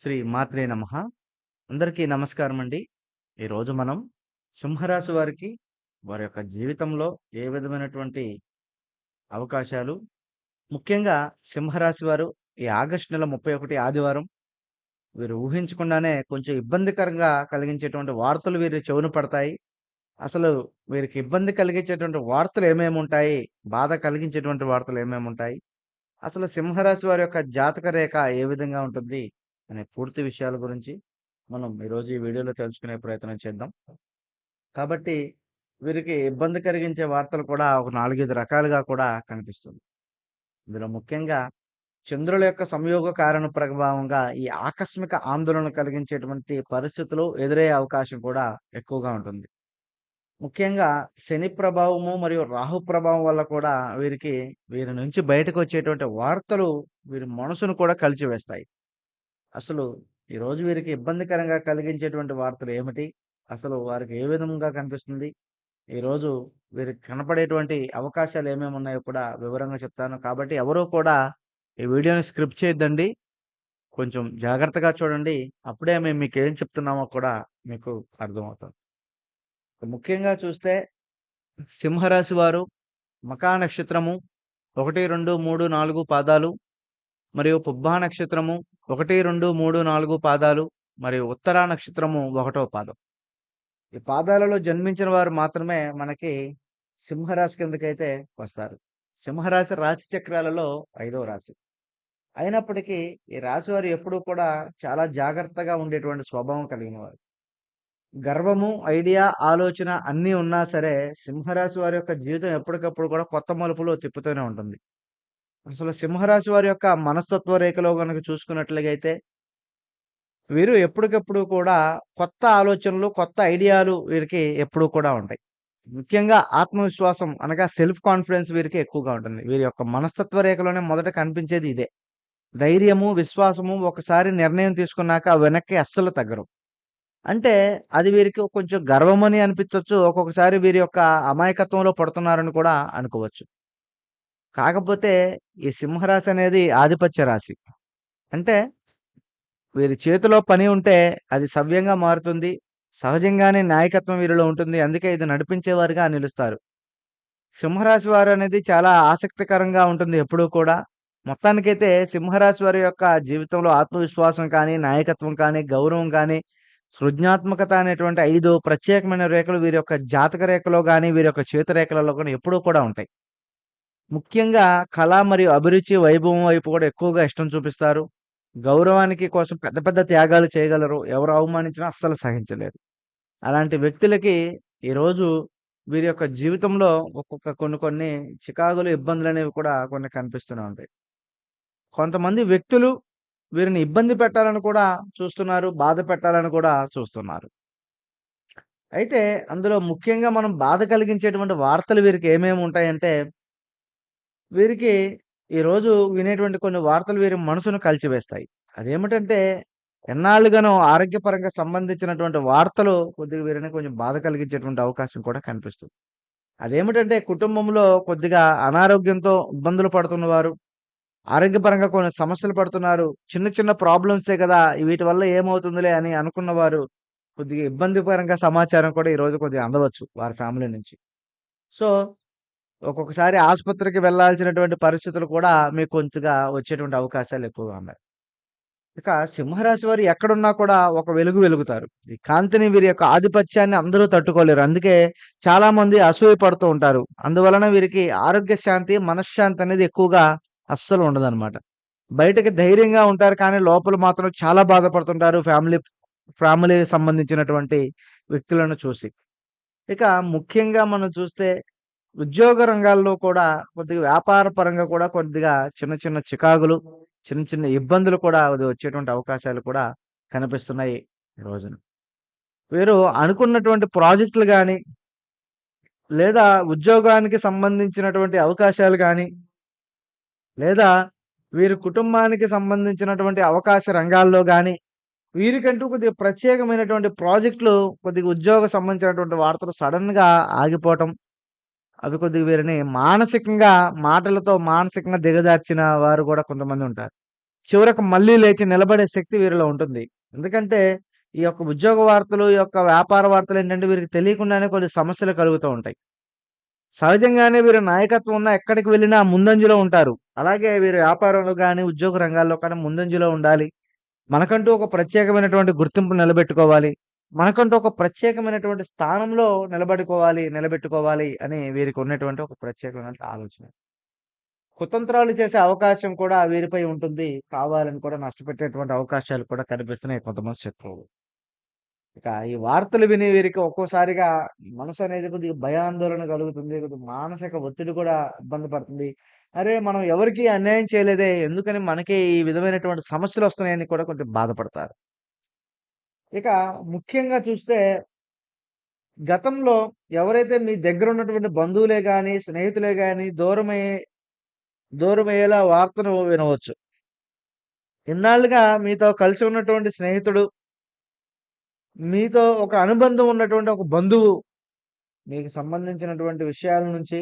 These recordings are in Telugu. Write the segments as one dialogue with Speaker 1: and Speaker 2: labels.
Speaker 1: శ్రీ మాత్రే నమః. అందరికీ నమస్కారం అండి. ఈరోజు మనం సింహరాశి వారికి వారి యొక్క జీవితంలో ఏ విధమైనటువంటి అవకాశాలు, ముఖ్యంగా సింహరాశి వారు ఈ ఆగస్టు నెల 31 ఆదివారం వీరు ఊహించకుండానే కొంచెం ఇబ్బందికరంగా కలిగించేటువంటి వార్తలు వీరి చెవున పడతాయి. అసలు వీరికి ఇబ్బంది కలిగించేటువంటి వార్తలు ఏమేమి ఉంటాయి బాధ కలిగించేటువంటి వార్తలు ఏమేమి ఉంటాయి అసలు సింహరాశి వారి యొక్క జాతక రేఖ ఏ విధంగా ఉంటుంది? అనే పూర్తి విషయాల గురించి మనం ఈరోజు ఈ వీడియోలో తెలుసుకునే ప్రయత్నం చేద్దాం. కాబట్టి వీరికి ఇబ్బంది కలిగించే వార్తలు కూడా ఒక 4, 5 రకాలుగా కూడా కనిపిస్తుంది. ఇందులో ముఖ్యంగా చంద్రుల యొక్క సంయోగ కారణ ప్రభావంగా ఈ ఆకస్మిక ఆందోళన కలిగించేటువంటి పరిస్థితులు ఎదురయ్యే అవకాశం కూడా ఎక్కువగా ఉంటుంది. ముఖ్యంగా శని ప్రభావము మరియు రాహు ప్రభావం వల్ల కూడా వీరికి వీరి నుంచి బయటకు వచ్చేటువంటి వార్తలు వీరి మనసును కూడా కలిచివేస్తాయి. అసలు ఈరోజు వీరికి ఇబ్బందికరంగా కలిగించేటువంటి వార్తలు ఏమిటి? అసలు వారికి ఏ విధంగా కనిపిస్తుంది? ఈరోజు వీరికి కనపడేటువంటి అవకాశాలు ఏమేమి ఉన్నాయో కూడా వివరంగా చెప్తాను. కాబట్టి ఎవరూ కూడా ఈ వీడియోని స్క్రిప్ట్ చేయొద్దండి. కొంచెం జాగ్రత్తగా చూడండి. అప్పుడే మేము మీకు ఏం చెప్తున్నామో కూడా మీకు అర్థమవుతుంది. ముఖ్యంగా చూస్తే సింహరాశి వారు మకా నక్షత్రము 1, 2, 3, 4 పాదాలు మరియు పుబ్బా నక్షత్రము 1, 2, 3, 4 పాదాలు మరియు ఉత్తరా నక్షత్రము ఒకటో పాదం. ఈ పాదాలలో జన్మించిన వారు మాత్రమే మనకి సింహరాశి కిందకైతే వస్తారు. సింహరాశి రాశి చక్రాలలో ఐదవ రాశి. అయినప్పటికీ ఈ రాశి వారు ఎప్పుడూ కూడా చాలా జాగ్రత్తగా ఉండేటువంటి స్వభావం కలిగిన వారు. గర్వము, ఐడియా, ఆలోచన అన్నీ ఉన్నా సరే సింహరాశి వారి యొక్క జీవితం ఎప్పటికప్పుడు కూడా కొత్త మలుపులో తిప్పుతూనే ఉంటుంది. అసలు సింహరాశి వారి యొక్క మనస్తత్వ రేఖలో కనుక చూసుకున్నట్లయితే వీరు ఎప్పటికప్పుడు కూడా కొత్త ఆలోచనలు, కొత్త ఐడియాలు వీరికి ఎప్పుడూ కూడా ఉంటాయి. ముఖ్యంగా ఆత్మవిశ్వాసం అనగా సెల్ఫ్ కాన్ఫిడెన్స్ వీరికి ఎక్కువగా ఉంటుంది. వీరి యొక్క మనస్తత్వ రేఖలోనే మొదట కనిపించేది ఇదే. ధైర్యము, విశ్వాసము ఒకసారి నిర్ణయం తీసుకున్నాక వెనక్కి అస్సలు తగ్గరు. అంటే అది వీరికి కొంచెం గర్వమని అనిపించవచ్చు ఒక్కొక్కసారి వీరి యొక్క అమాయకత్వంలో పడుతున్నారని కూడా అనుకోవచ్చు. కాకపోతే ఈ సింహరాశి అనేది ఆధిపత్య రాశి. అంటే వీరి చేతిలో పని ఉంటే అది సవ్యంగా మారుతుంది. సహజంగానే నాయకత్వం వీరిలో ఉంటుంది. అందుకే ఇది నడిపించేవారుగా నిలుస్తారు. సింహరాశి వారు అనేది చాలా ఆసక్తికరంగా ఉంటుంది ఎప్పుడూ కూడా. మొత్తానికైతే సింహరాశి వారి యొక్క జీవితంలో ఆత్మవిశ్వాసం కానీ, నాయకత్వం కానీ, గౌరవం కానీ, సృజనాత్మకత అనేటువంటి ఐదు ప్రత్యేకమైన రేఖలు వీరి యొక్క జాతక రేఖలో కానీ వీరి యొక్క చేతి రేఖలలో కానీ ఎప్పుడూ కూడా ఉంటాయి. ముఖ్యంగా కళ మరియు అభిరుచి, వైభవం వైపు కూడా ఎక్కువగా ఇష్టం చూపిస్తారు. గౌరవానికి కోసం పెద్ద పెద్ద త్యాగాలు చేయగలరు. ఎవరు అవమానించినా అస్సలు సహించలేరు. అలాంటి వ్యక్తులకి ఈరోజు వీరి యొక్క జీవితంలో ఒక్కొక్క కొన్ని కొన్ని చికాకులు, ఇబ్బందులనేవి కూడా కొన్ని కనిపిస్తూనే ఉంటాయి. కొంతమంది వ్యక్తులు వీరిని ఇబ్బంది పెట్టాలని కూడా చూస్తున్నారు. బాధ పెట్టాలని కూడా చూస్తున్నారు. అయితే అందులో ముఖ్యంగా మనం బాధ కలిగించేటువంటి వార్తలు వీరికి ఏమేమి ఉంటాయంటే వీరికి ఈరోజు వినేటువంటి కొన్ని వార్తలు వీరి మనసును కలిచివేస్తాయి. అదేమిటంటే ఎన్నాళ్ళుగానో ఆరోగ్యపరంగా సంబంధించినటువంటి వార్తలు కొద్దిగా వీరిని కొంచెం బాధ కలిగించేటువంటి అవకాశం కూడా కనిపిస్తుంది. అదేమిటంటే కుటుంబంలో కొద్దిగా అనారోగ్యంతో ఇబ్బందులు పడుతున్నవారు, ఆరోగ్యపరంగా కొన్ని సమస్యలు పడుతున్నారు. చిన్న చిన్న ప్రాబ్లమ్సే కదా! వీటి వల్ల ఏమవుతుందిలే అని అనుకున్నవారు కొద్దిగా ఇబ్బందికరంగా సమాచారం కూడా ఈరోజు కొద్దిగా అందవచ్చు వారి ఫ్యామిలీ నుంచి. సో, ఒక్కొక్కసారి ఆసుపత్రికి వెళ్ళాల్సినటువంటి పరిస్థితులు కూడా మీకు కొంచెంగా వచ్చేటువంటి అవకాశాలు ఎక్కువగా ఉన్నాయి. ఇక సింహరాశి వారు ఎక్కడున్నా కూడా ఒక వెలుగు వెలుగుతారు. ఈ కాంతిని వీరి యొక్క ఆధిపత్యాన్ని అందరూ తట్టుకోలేరు. అందుకే చాలామంది అసూయ పడుతూ ఉంటారు. అందువలన వీరికి ఆరోగ్య శాంతి, మనశ్శాంతి అనేది ఎక్కువగా అస్సలు ఉండదనమాట. బయటకి ధైర్యంగా ఉంటారు కానీ లోపల మాత్రం చాలా బాధపడుతుంటారు ఫ్యామిలీ ఫ్యామిలీ సంబంధించినటువంటి వ్యక్తులను చూసి. ఇక ముఖ్యంగా మనం చూస్తే ఉద్యోగ రంగాల్లో కూడా కొద్దిగా వ్యాపార పరంగా కూడా కొద్దిగా చిన్న చిన్న చికాకులు, చిన్న చిన్న ఇబ్బందులు కూడా వచ్చేటువంటి అవకాశాలు కూడా కనిపిస్తున్నాయి ఈ రోజున. వీరు అనుకున్నటువంటి ప్రాజెక్టులు కానీ లేదా ఉద్యోగానికి సంబంధించినటువంటి అవకాశాలు కానీ లేదా వీరి కుటుంబానికి సంబంధించినటువంటి అవకాశ రంగాల్లో కానీ వీరికంటూ కొద్దిగా ప్రత్యేకమైనటువంటి ప్రాజెక్టులు కొద్దిగా ఉద్యోగ సంబంధించినటువంటి వార్తలు సడన్గా ఆగిపోవటం. అవి కొద్దిగా వీరిని మానసికంగా మాటలతో మానసికంగా దిగజార్చిన వారు కూడా కొంతమంది ఉంటారు. చివరకు మళ్ళీ లేచి నిలబడే శక్తి వీరిలో ఉంటుంది. ఎందుకంటే ఈ యొక్క ఉద్యోగ వార్తలు, ఈ యొక్క వ్యాపార వార్తలు ఏంటంటే వీరికి తెలియకుండానే కొన్ని సమస్యలు కలుగుతూ ఉంటాయి. సహజంగానే వీరు నాయకత్వం ఉన్న ఎక్కడికి వెళ్ళినా ముందంజలో ఉంటారు. అలాగే వీరు వ్యాపారంలో కానీ ఉద్యోగ రంగాల్లో కానీ ముందంజలో ఉండాలి. మనకంటూ ఒక ప్రత్యేకమైనటువంటి గుర్తింపు నిలబెట్టుకోవాలి. మనకంటూ ఒక ప్రత్యేకమైనటువంటి స్థానంలో నిలబడుకోవాలి, నిలబెట్టుకోవాలి అని వీరికి ఉన్నటువంటి ఒక ప్రత్యేకమైన ఆలోచన. కుతంత్రాలు చేసే అవకాశం కూడా వీరిపై ఉంటుంది. కావాలని కూడా నష్టపెట్టేటువంటి అవకాశాలు కూడా కనిపిస్తున్నాయి కొంతమంది శత్రువులు. ఇక ఈ వార్తలు విని వీరికి ఒక్కోసారిగా మనసు అనేది కొద్దిగా భయాందోళన కలుగుతుంది. కొద్దిగా మానసిక ఒత్తిడి కూడా ఇబ్బంది పడుతుంది. అరే! మనం ఎవరికీ అన్యాయం చేయలేదే! ఎందుకని మనకే ఈ విధమైనటువంటి సమస్యలు వస్తున్నాయని కూడా కొంచెం బాధపడతారు. ఇక ముఖ్యంగా చూస్తే గతంలో ఎవరైతే మీ దగ్గర ఉన్నటువంటి బంధువులే కానీ స్నేహితులే కానీ దూరమయ్యే దూరమయ్యేలా వార్తను వినవచ్చు. ఇన్నాళ్ళుగా మీతో కలిసి ఉన్నటువంటి స్నేహితుడు మీతో ఒక అనుబంధం ఉన్నటువంటి ఒక బంధువు మీకు సంబంధించినటువంటి విషయాల నుంచి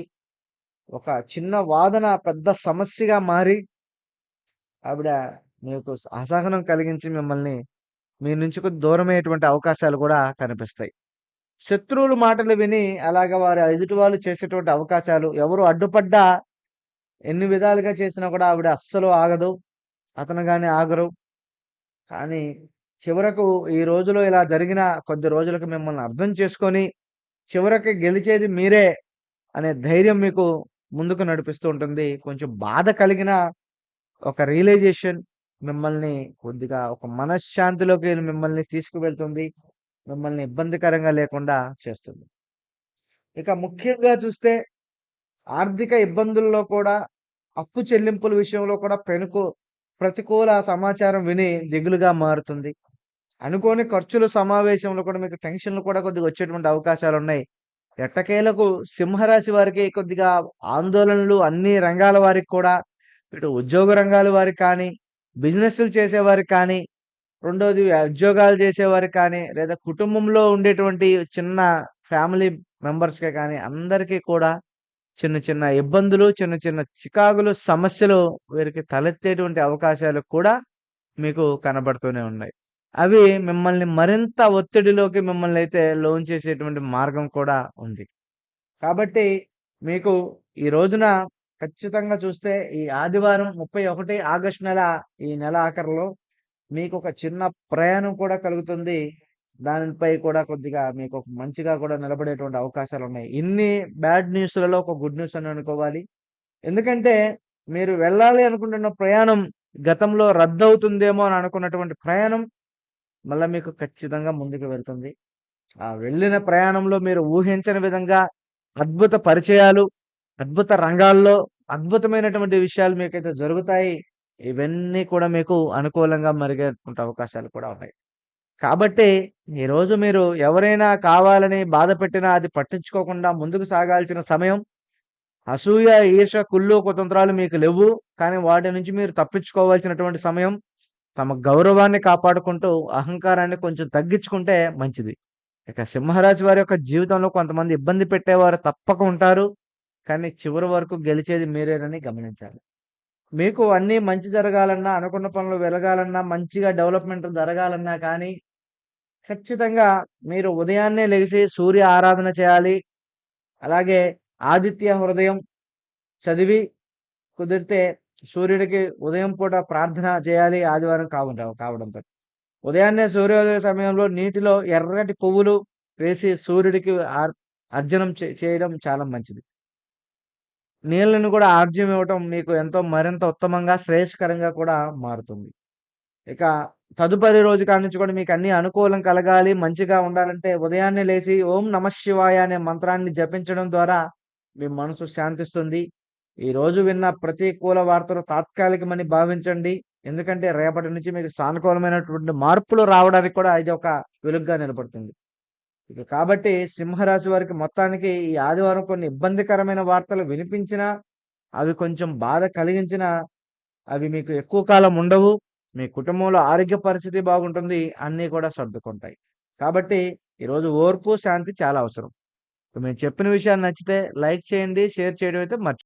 Speaker 1: ఒక చిన్న వాదన పెద్ద సమస్యగా మారి ఆవిడ మీకు అసహనం కలిగించి మిమ్మల్ని మీ నుంచి కొద్ది దూరమయ్యేటువంటి అవకాశాలు కూడా కనిపిస్తాయి. శత్రువులు మాటలు విని అలాగ వారి ఎదుటి వాళ్ళు చేసేటువంటి అవకాశాలు ఎవరు అడ్డుపడ్డా ఎన్ని విధాలుగా చేసినా కూడా ఆవిడ అస్సలు ఆగదు. అతను కానీ ఆగరు. కానీ చివరకు ఈ రోజులో ఇలా జరిగిన కొద్ది రోజులకు మిమ్మల్ని అర్థం చేసుకొని చివరికి గెలిచేది మీరే అనే ధైర్యం మీకు ముందుకు నడిపిస్తూ ఉంటుంది. కొంచెం బాధ కలిగిన ఒక రియలైజేషన్ మిమ్మల్ని కొద్దిగా ఒక మనశ్శాంతిలోకి వెళ్ళి మిమ్మల్ని తీసుకువెళ్తుంది. మిమ్మల్ని ఇబ్బందికరంగా లేకుండా చేస్తుంది. ఇక ముఖ్యంగా చూస్తే ఆర్థిక ఇబ్బందుల్లో కూడా అప్పు చెల్లింపుల విషయంలో కూడా పెనుకు ప్రతికూల సమాచారం విని దిగులుగా మారుతుంది. అనుకోని ఖర్చులు సమావేశంలో కూడా మీకు టెన్షన్‌లు కూడా కొద్దిగా వచ్చేటువంటి అవకాశాలున్నాయి. ఎట్టకేలకు సింహరాశి వారికి కొద్దిగా ఆందోళనలు అన్ని రంగాల వారికి కూడా ఇటు ఉద్యోగ రంగాల వారికి కానీ, బిజినెస్‌లు చేసేవారికి కానీ, రెండోది ఉద్యోగాలు చేసేవారికి కానీ, లేదా కుటుంబంలో ఉండేటువంటి చిన్న ఫ్యామిలీ మెంబర్స్‌కే కానీ అందరికీ కూడా చిన్న చిన్న ఇబ్బందులు, చిన్న చిన్న చికాకులు, సమస్యలు వీరికి తలెత్తేటువంటి అవకాశాలు కూడా మీకు కనబడుతూనే ఉన్నాయి. అవి మిమ్మల్ని మరింత ఒత్తిడిలోకి మిమ్మల్ని అయితే లోన్ చేసేటువంటి మార్గం కూడా ఉంది. కాబట్టి మీకు ఈ రోజున ఖచ్చితంగా చూస్తే ఈ ఆదివారం 31 ఆగస్టు నెల ఈ నెల ఆఖరిలో మీకు ఒక చిన్న ప్రయాణం కూడా కలుగుతుంది. దానిపై కూడా కొద్దిగా మీకు ఒక మంచిగా కూడా నిలబడేటువంటి అవకాశాలు ఉన్నాయి ఇన్ని బ్యాడ్ న్యూస్‌లలో ఒక గుడ్ న్యూస్ అని అనుకోవాలి. ఎందుకంటే మీరు వెళ్ళాలి అనుకుంటున్న ప్రయాణం గతంలో రద్దవుతుందేమో అని అనుకున్నటువంటి ప్రయాణం మళ్ళీ మీకు ఖచ్చితంగా ముందుకు వెళ్తుంది. ఆ వెళ్ళిన ప్రయాణంలో మీరు ఊహించని విధంగా అద్భుత పరిచయాలు, అద్భుత రంగాల్లో అద్భుతమైనటువంటి విషయాలు మీకైతే జరుగుతాయి. ఇవన్నీ కూడా మీకు అనుకూలంగా మరిగేటువంటి అవకాశాలు కూడా ఉన్నాయి. కాబట్టి ఈరోజు మీరు ఎవరైనా కావాలని బాధ పెట్టినా అది పట్టించుకోకుండా ముందుకు సాగాల్సిన సమయం. అసూయ, ఈర్ష కుళ్ళు, కుతంత్రాలు మీకు లేవు కానీ వాటి నుంచి మీరు తప్పించుకోవాల్సినటువంటి సమయం. తమ గౌరవాన్ని కాపాడుకుంటూ అహంకారాన్ని కొంచెం తగ్గించుకుంటే మంచిది. ఇక సింహరాశి వారి యొక్క జీవితంలో కొంతమంది ఇబ్బంది పెట్టేవారు తప్పక ఉంటారు. కానీ చివరి వరకు గెలిచేది మీరేనని గమనించాలి. మీకు అన్నీ మంచి జరగాలన్నా, అనుకున్న పనులు వెలగాలన్నా, మంచిగా డెవలప్‌మెంట్ జరగాలన్నా కానీ ఖచ్చితంగా మీరు ఉదయాన్నే లెగిసి సూర్య ఆరాధన చేయాలి. అలాగే ఆదిత్య హృదయం చదివి కుదిరితే సూర్యుడికి ఉదయం పూట ప్రార్థన చేయాలి ఆదివారం కావడం కావడంతో. ఉదయాన్నే సూర్యోదయ సమయంలో నీటిలో ఎర్రటి పువ్వులు వేసి సూర్యుడికి ఆర్ అర్జనం చేయడం చాలా మంచిది. నీళ్ళను కూడా ఆర్జ్యం ఇవ్వటం మీకు ఎంతో మరింత ఉత్తమంగా, శ్రేయస్కరంగా కూడా మారుతుంది. ఇక తదుపరి రోజు కాడ్నుంచి కూడా మీకు అన్ని అనుకూలం కలగాలి, మంచిగా ఉండాలంటే ఉదయాన్నే లేచి ఓం నమఃశివాయ అనే మంత్రాన్ని జపించడం ద్వారా మీ మనసు శాంతిస్తుంది. ఈ రోజు విన్న ప్రతికూల వార్తలు తాత్కాలికమని భావించండి. ఎందుకంటే రేపటి నుంచి మీకు సానుకూలమైనటువంటి మార్పులు రావడానికి కూడా ఇది ఒక వెలుగుగా నిలబడుతుంది. ఇక కాబట్టి సింహరాశి వారికి మొత్తానికి ఈ ఆదివారం కొన్ని ఇబ్బందికరమైన వార్తలు వినిపించినా, అవి కొంచెం బాధ కలిగించినా, అవి మీకు ఎక్కువ కాలం ఉండవు. మీ కుటుంబంలో ఆరోగ్య పరిస్థితి బాగుంటుంది. అన్నీ కూడా సర్దుకుంటాయి. కాబట్టి ఈరోజు ఓర్పు, శాంతి చాలా అవసరం. మేము చెప్పిన విషయాలు నచ్చితే లైక్ చేయండి. షేర్ చేయడం అయితే మర్చి